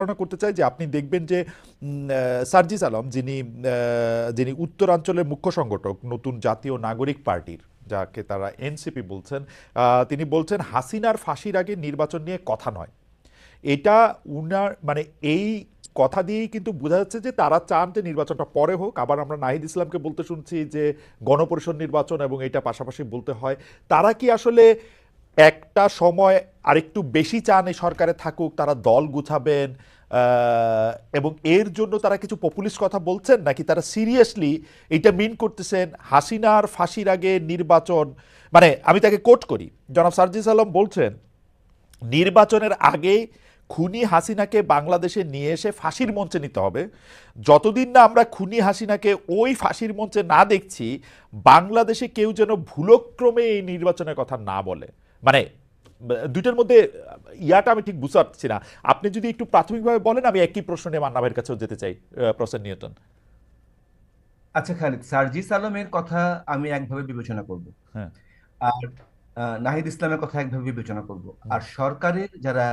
ধারণা করতে চাই যে আপনি দেখবেন যে সার্জিস আলম যিনি যিনি উত্তরাঞ্চলের মুখ্য সংগঠক, নতুন জাতীয় নাগরিক পার্টির, যাকে তারা এনসিপি বলছেন তিনি বলছেন হাসিনার ফাঁসির আগে নির্বাচন নিয়ে কথা নয়। এটা উনার মানে এই কথা দিয়েই কিন্তু বোঝা যাচ্ছে যে তারা চান যে নির্বাচনটা পরে হোক। আবার আমরা নাহিদ ইসলামকে বলতে শুনছি যে গণপরিষদ নির্বাচন এবং এটা পাশাপাশি বলতে হয়। তারা কি আসলে একটা সময় আরেকটু বেশি চান এই সরকারে থাকুক, তারা দল গুছাবেন এবং এর জন্য তারা কিছু পপুলিস্ট কথা বলছেন নাকি তারা সিরিয়াসলি এটা মিন করতেছেন হাসিনার ফাঁসির আগে নির্বাচন? মানে আমি তাকে কোট করি। জনাব সার্জিস আলম বলছেন, নির্বাচনের আগে খুনি হাসিনাকে বাংলাদেশে নিয়ে এসে ফাঁসির মঞ্চে নিতে হবে। যতদিন না আমরা খুনি হাসিনাকে ওই ফাঁসির মঞ্চে না দেখছি, বাংলাদেশে কেউ যেন ভুলক্রমে এই নির্বাচনের কথা না বলে। মানে দুইটার মধ্যে ইয়াটা আমি ঠিক বুঝতে পারছি না। আপনি যদি একটু প্রাথমিকভাবে বলেন আমি একই প্রশ্ন নিয়ে মান্না ভাইয়ের কাছেও যেতে চাই প্রসেন নিউটন আচ্ছা খালিদ সার্জিস আলমের কথা আমি একভাবে বিবেচনা করব। হ্যাঁ। আর নাহিদ ইসলামের কথা একভাবে বিবেচনা করব। আর সরকারের যারা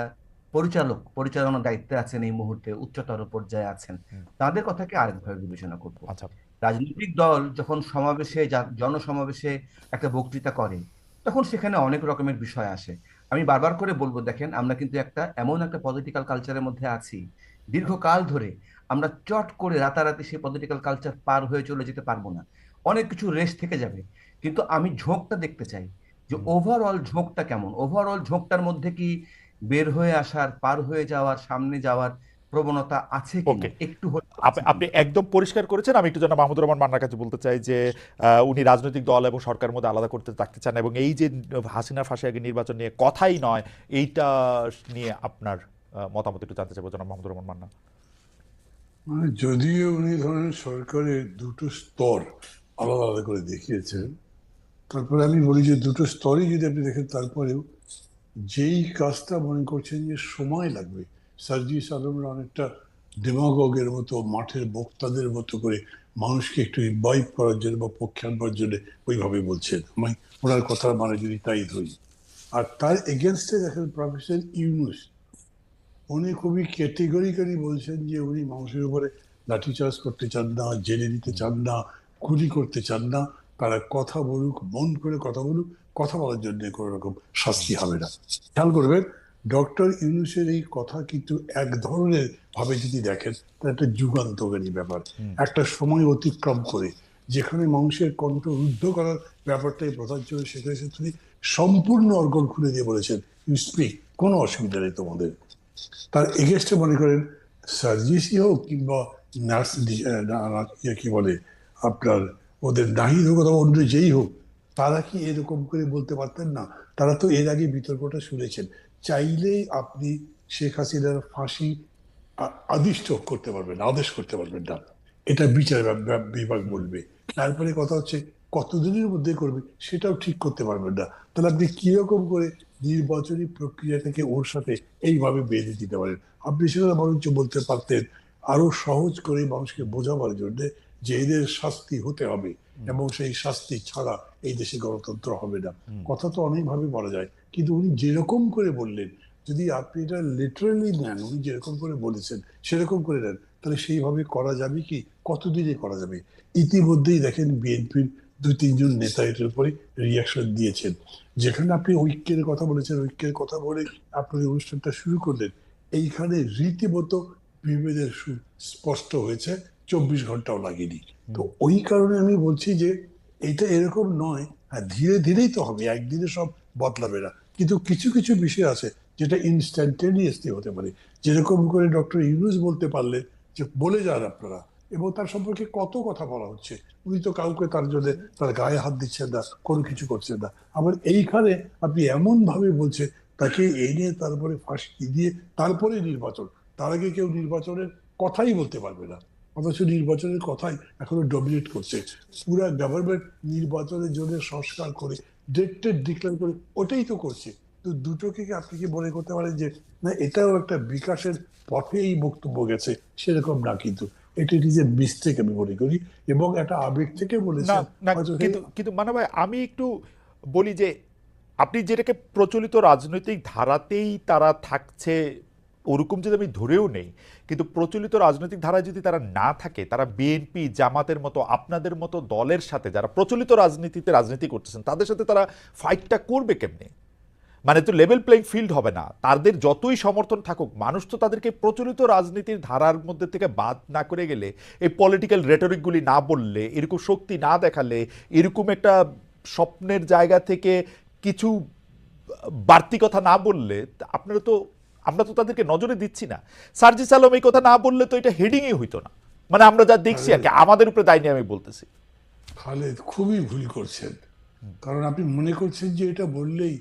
পরিচালক পরিচালনার দায়িত্বে আছেন এই মুহূর্তে উচ্চতর পর্যায়ে আছেন তাদের কথাকে আরেকভাবে বিবেচনা করব। আচ্ছা। রাজনৈতিক দল যখন সমাবেশে জনসমাবেশে একটা বক্তৃতা করে তখন সেখানে অনেক রকমের বিষয় আসে। আমি বারবার করে বলব দেখেন আমরা কিন্তু একটা এমন একটা পলিটিক্যাল কালচারের মধ্যে আছি। দীর্ঘকাল ধরে আমরা চট করে রাতারাতি সেই পলিটিক্যাল কালচার পার হয়ে চলে যেতে পারব না। অনেক কিছু রেস থেকে যাবে। কিন্তু আমি ঝোঁকটা দেখতে চাই যে ওভারঅল ঝোঁকটা কেমন? ওভারঅল ঝোঁকটার মধ্যে কি বের হয়ে আসার পার হয়ে যাওয়ার সামনে যাওয়ার প্রবণতা আছে কি একটু আপনি একদম পরিষ্কার করেছেন। আমি একটু যেন মাহমুদুর রহমান মান্নার কাছে বলতে চাই যে উনি রাজনৈতিক দল এবং সরকারের মধ্যে আলাদা করতে থাকতে চান এবং এই যে হাসিনার ফাঁসি আগে নির্বাচন নিয়ে কথাই নয় এইটা নিয়ে আপনার মতামত একটু জানতে চাইব জনাব মাহমুদুর রহমান মান্না। মানে যদিও উনি ধরেন সরকারের দুটো স্তর আলাদা আলাদা করে দেখিয়েছেন তারপরে আমি বলি যে দুটো স্তরই যদি আপনি দেখেন তারপরেও যেই কাজটা মনে করছেন যে সময় লাগবে সার্জিস আলমরা অনেকটা ডেমাগগের মতো, মাঠের বক্তাদের মতো করে মানুষকে একটু ইনভাইট করার জন্য বা পক্ষে আনবার জন্য ওইভাবে বলছেন। আমি ওনার কথার মানে যদি তাই ধরি। আর তার এগেনস্টে দেখেন প্রফেসর ইউনুস, উনি খুবই ক্যাটেগরিক্যালি বলছেন যে উনি মানুষের উপরে লাঠিচার্জ করতে চান না জেনে দিতে চান না গুলি করতে চান না, তারা কথা বলুক, মন করে কথা বলুক, কথা বলার জন্য কোনো রকম শাস্তি হবে না। খেয়াল করবেন ডক্টর ইউনুসের এই কথা কিন্তু এক ধরনের ভাবে যদি দেখেন তা একটা যুগান্তকারী ব্যাপার। একটা সময় অতিক্রম করে যেখানে মানুষের কণ্ঠ রুদ্ধ করার ব্যাপারটাই প্রধান ছিল সেখানে তিনি সম্পূর্ণ অর্গল খুলে দিয়ে বলেছেন ইউ স্পিক কোনো অসুবিধা নেই তোমাদের। তার এগেস্টে মনে করেন সার্জিসই হোক কিংবা নার্স ইয়ে কি বলে আপনার ওদের নাহিদ হোক অথবা অন্য যেই হোক তারা কি এরকম করে বলতে পারতেন না? তারা তো এর আগে বিতর্কটা শুনেছেন। চাইলেই আপনি শেখ হাসিনার ফাঁসি আদিষ্ট করতে পারবেন, আদেশ করতে পারবেন না। এটা বিচার বিভাগ- বলবে। তারপরে কথা হচ্ছে কতদিনের মধ্যে করবে, সেটাও ঠিক করতে পারবেন না। তাহলে আপনি কীরকম করে নির্বাচনী প্রক্রিয়াটাকে ওর সাথে এইভাবে বেঁধে দিতে পারেন? আপনি সেখানে বরঞ্চ বলতে পারতেন, আরও সহজ করে মানুষকে বোঝাবার জন্য যে এদের শাস্তি হতে হবে। এবং সেই শাস্তি ছাড়া এই দেশে গণতন্ত্র হবে না। কথা তো অনেকভাবে বলা যায়। কিন্তু উনি যেরকম করে বললেন যদি আপনি এটা লিটারালি নেন উনি যেরকম করে বলেছেন সেরকম করে নেন তাহলে সেইভাবে করা যাবে কি? কতদিনে করা যাবে? ইতিমধ্যেই দেখেন বিএনপির দুই তিনজন নেতা এটার উপরে রিয়াকশন দিয়েছেন। যেখানে আপনি ঐক্যের কথা বলেছেন ঐক্যের কথা বলে আপনার এই অনুষ্ঠানটা শুরু করলেন এইখানে রীতিমতো বিভেদের স্পষ্ট হয়েছে। চব্বিশ ঘন্টাও লাগেনি। তো ওই কারণে আমি বলছি যে এটা এরকম নয়। হ্যাঁ ধীরে ধীরেই তো হবে একদিনে সব বদলাবে না। কিন্তু কিছু কিছু বিষয় আছে যেটা ইনস্ট্যান্টেনিয়াসলি হতে পারে। যেরকম করে ডক্টর ইউনুস বলতে পারলে যে বলে যান আপনারা এবং তার সম্পর্কে কত কথা বলা হচ্ছে। উনি তো কাউকে তার জন্য তার গায়ে হাত দিচ্ছেন না কোনো কিছু করছেন না। আবার এইখানে আপনি এমন ভাবে বলছেন তাকে এনে তারপরে ফাঁসি দিয়ে তারপরে নির্বাচন। তার আগে কেউ নির্বাচনের কথাই বলতে পারবে না। অথচ নির্বাচনের কথাই এখনও ডমিনেট করছে। পুরা গভর্নমেন্ট নির্বাচনের জন্য সংস্কার করে ডেট টেট ডিক্লেয়ার করে ওটাই তো করছে। তো দুটোকে কি আপনি কি মনে করতে পারেন যে না এটাও একটা বিকাশের পথে এই বক্তব্য গেছে সেরকম না কিন্তু। এটা নিজের মিস্টেক আমি মনে করি এবং একটা আবেগ থেকে বলেছেন কিন্তু কিন্তু মানে ভাই আমি একটু বলি যে আপনি যেটাকে প্রচলিত রাজনৈতিক ধারাতেই তারা থাকছে ওরকম যদি আমি ধরেও নেই, কিন্তু প্রচলিত রাজনৈতিক ধারায় যদি তারা না থাকে, তারা বিএনপি জামাতের মতো, আপনাদের মতো দলের সাথে যারা প্রচলিত রাজনীতিতে রাজনীতি করতেছেন, তাদের সাথে তারা ফাইটটা করবে কেমনে? মানে তো লেভেল প্লেইং ফিল্ড হবে না। তাদের যতই সমর্থন থাকুক, মানুষ তো তাদেরকে প্রচলিত রাজনীতির ধারার মধ্যে থেকে বাদ না করে গেলে, এই পলিটিক্যাল রেটরিকগুলি না বললে, এরকম শক্তি না দেখালে, এরকম একটা স্বপ্নের জায়গা থেকে কিছু বাড়তি কথা না বললে, আপনারা তো আমরা তো তাদেরকে নজরে দিচ্ছি না। সার্জিস আলম এই কথা না বললে তো এটা হেডিংই হইতো না। মানে আমরা যা দেখছি আর কি আমাদের উপরে দায় নিয়ে আমি বলতেছি। খালেদ খুবই ভুল করছেন। কারণ আপনি মনে করছেন যে এটা বললেই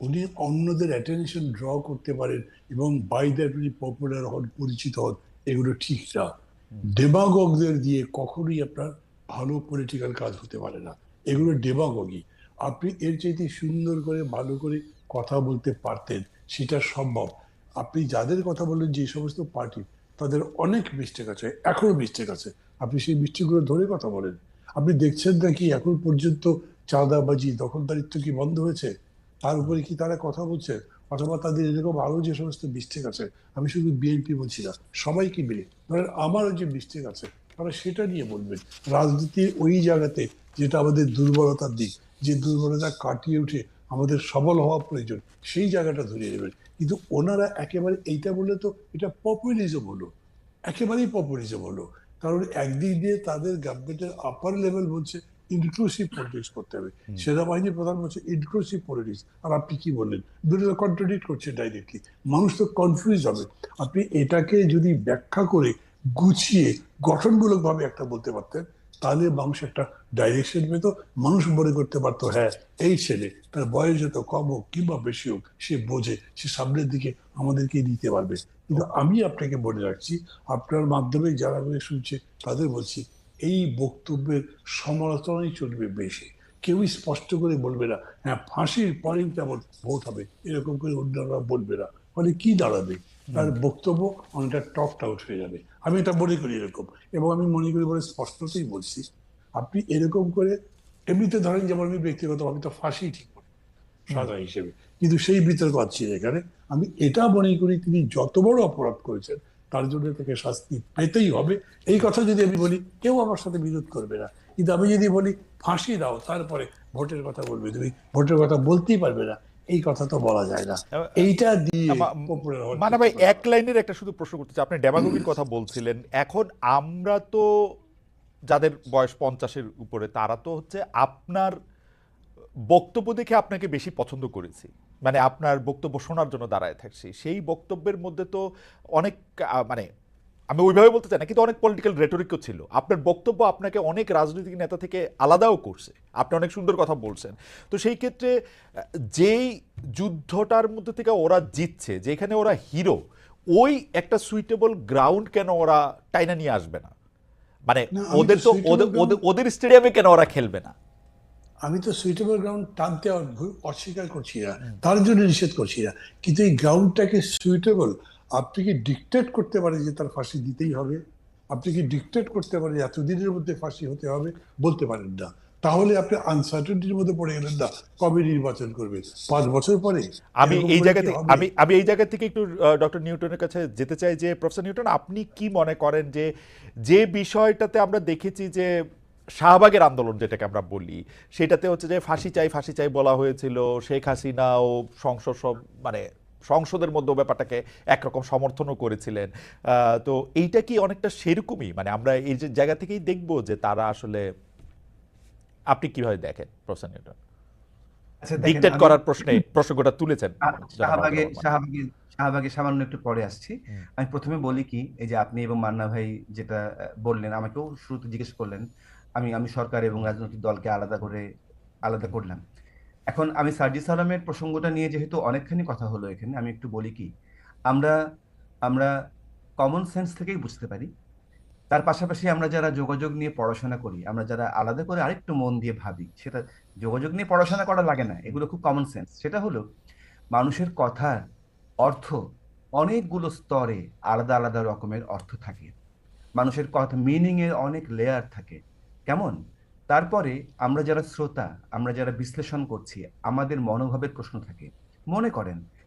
উনি অন্যদের অ্যাটেনশন ড্র করতে পারেন এবং বাই দ্যাট উনি পপুলার হন পরিচিত হন এগুলো ঠিক না। ডেমাগগদের দিয়ে কখনোই আপনার ভালো পলিটিক্যাল কাজ হতে পারে না। এগুলো ডেমাগগি আপনি এর চাইতে সুন্দর করে ভালো করে কথা বলতে পারতেন সেটা সম্ভব। আপনি যাদের কথা বললেন যে সমস্ত পার্টি, তাদের অনেক মিস্টেক আছে, এখনও মিস্টেক আছে। আপনি সেই মিস্টেকগুলো ধরে কথা বলেন। আপনি দেখছেন নাকি এখন পর্যন্ত চাঁদাবাজি, দখলদারিত্ব কি বন্ধ হয়েছে? তার উপরে কি তারা কথা বলছে? অথবা তাদের এরকম আরও যে সমস্ত মিস্টেক আছে, আমি শুধু বিএনপি বলছি না, সবাইকে মিলে। ধরেন আমারও যে মিস্টেক আছে, তারা সেটা নিয়ে বলবেন। রাজনীতির ওই জায়গাতে যেটা আমাদের দুর্বলতার দিক, যে দুর্বলতা কাটিয়ে উঠে আমাদের সবল হওয়া প্রয়োজন, সেই জায়গাটা ধরিয়ে দেবেন। কিন্তু ওনারা একেবারে এইটা বললে তো এটা পপুলিজম হলো। একেবারেই পপুলিজম হলো। কারণ একদিক দিয়ে তাদের গভর্নমেন্টের আপার লেভেল বলছে ইনক্লুসিভ পলিটিক্স করতে হবে। সেনাবাহিনী প্রধান বলছে ইনক্লুসিভ পলিটিক্স আর আপনি কি বললেন? দুটো কন্ট্রাডিক্ট করছে ডাইরেক্টলি মানুষ তো কনফিউজ হবে। আপনি এটাকে যদি ব্যাখ্যা করে গুছিয়ে গঠনমূলক ভাবে একটা বলতে পারতেন তাহলে মানুষ একটা ডাইরেকশন পেত, মানুষ মনে করতে পারতো হ্যাঁ এই ছেলে, তার বয়স যত কম হোক কিংবা বেশি হোক, সে বোঝে, সে সামনের দিকে আমাদেরকে নিতে পারবে। কিন্তু আমি আপনাকে বলে রাখছি, আপনার মাধ্যমে যারা শুনছে, তাদের বলছি, এই বক্তব্যের সমালোচনাই চলবে বেশি। কেউই স্পষ্ট করে বলবে না হ্যাঁ ফাঁসির পরেই তেমন ভোট হবে, এরকম করে অন্যরা বলবে না। ফলে কি দাঁড়াবে? তার বক্তব্য অনেকটা টকড আউট হয়ে যাবে। আমি এটা মনে করি এরকম। এবং আমি মনে করি বলে স্পষ্টতেই বলছি, আপনি এরকম করে এমনিতে ধরেন যেমন আমি ব্যক্তিগত, আমি তো ফাঁসি ঠিক করি, সাজা হিসেবে। কিন্তু সেই বিতর্ক আছে এখানে। আমি এটা মনে করি তিনি যত বড় অপরাধ করেছেন, তার জন্য তাকে শাস্তি পেতেই হবে। এই কথা যদি আমি বলি, কেউ আমার সাথে বিরোধ করবে না। কিন্তু আমি যদি বলি, ফাঁসি দাও, তারপরে ভোটের কথা বলবে। তুমি ভোটের কথা বলতেই পারবে না। এই কথা তো বলা যায় না। এইটা দিয়ে মানে ভাই এক লাইনের একটা শুধু প্রশ্ন করতে চাই। আপনি ডেমাগোগির কথা বলছিলেন। এখন আমরা তো যাদের বয়স পঞ্চাশের উপরে তারা তো হচ্ছে আপনার বক্তব্য দেখে আপনাকে বেশি পছন্দ করেছি। মানে আপনার বক্তব্য শোনার জন্য দাঁড়ায় থাকছি। সেই বক্তব্যের মধ্যে তো অনেক মানে আমি ওইভাবে বলতে চাই না কিন্তু অনেক পলিটিক্যাল রেটরিকও ছিল। আপনার বক্তব্য আপনাকে অনেক রাজনৈতিক নেতা থেকে আলাদাও করছে। আপনি অনেক সুন্দর কথা বলছেন। তো সেই ক্ষেত্রে যেই যুদ্ধটার মধ্যে থেকে ওরা জিতছে যেখানে ওরা হিরো ওই একটা সুইটেবল গ্রাউন্ড কেন ওরা টাইনা নিয়ে আসবে না? মানে ওদের তো ওদের- ওদের- ওদের স্টেডিয়ামে কেন ওরা খেলবে না? আমি তো সুইটেবল গ্রাউন্ড টানতে অস্বীকার করছি না। তার জন্য নিষেধ করছি না। কিন্তু এই গ্রাউন্ডটাকে সুইটেবল আপনি কি ডিকটেট করতে পারেন যে তার ফাঁসি দিতেই হবে? আপনি কি ডিকটেট করতে পারেন যে এতদিনের মধ্যে ফাঁসি হতে হবে? বলতে পারেন না। তাহলে আপনি আনসার্টেনিটির মধ্যে পড়ে গেলেন না। কবে নির্বাচন করবেন পাঁচ বছর পরে? আমি এই জায়গা থেকে আমি আমি এই জায়গা থেকে একটু ডক্টর নিউটনের কাছে যেতে চাই যে প্রফেসর নিউটন আপনি কি মনে করেন যে যে বিষয়টাতে আমরা দেখেছি যে শাহবাগের আন্দোলন যেটাকে আমরা বলি সেটাতে হচ্ছে যে ফাঁসি চাই ফাঁসি চাই বলা হয়েছিল শেখ হাসিনা ও সংসদ সব মানে সংসদের মধ্যে ব্যাপারটাকে একরকম সমর্থনও করেছিলেন। তো এইটা কি অনেকটা সেরকমই? মানে আমরা এই যে জায়গা থেকেই দেখব যে তারা আসলে আপনি কীভাবে দেখেন প্রফেসর নিউটন? আচ্ছা ডিকটেট করার প্রশ্নে প্রশ্নটা তুলেছেন আ- শাহবাগে শাহবাগে শাহবাগে সামান্য একটু পরে আসছি। আমি প্রথমে বলি কি এই যে আপনি এবং মান্না ভাই যেটা বললেন আমাকেও শুরুতে জিজ্ঞেস করলেন। আমি আমি সরকার এবং রাজনৈতিক দলকে আলাদা করে আলাদা করলাম। এখন আমি সার্জিস আলমের প্রসঙ্গটা নিয়ে যেহেতু অনেকখানি কথা হলো এখানে, আমি একটু বলি কি? আমরা আমরা কমন সেন্স থেকেই বুঝতে পারি। তার পাশাপাশি আমরা যারা যোগাযোগ নিয়ে পড়াশোনা করি, আমরা যারা আলাদা করে আরেকটু মন দিয়ে ভাবি, সেটা যোগাযোগ নিয়ে পড়াশোনা করা লাগে না, এগুলো খুব কমন সেন্স সেটা হলো, মানুষের কথার অর্থ অনেকগুলো স্তরে আলাদা আলাদা রকমের অর্থ থাকে। মানুষের কথা মিনিং এর অনেক লেয়ার থাকে। কেমন? তারপরে আমরা যারা শ্রোতা আমরা যারা বিশ্লেষণ করছি আমাদের মনোভাবের প্রশ্ন থাকে। মনে করেন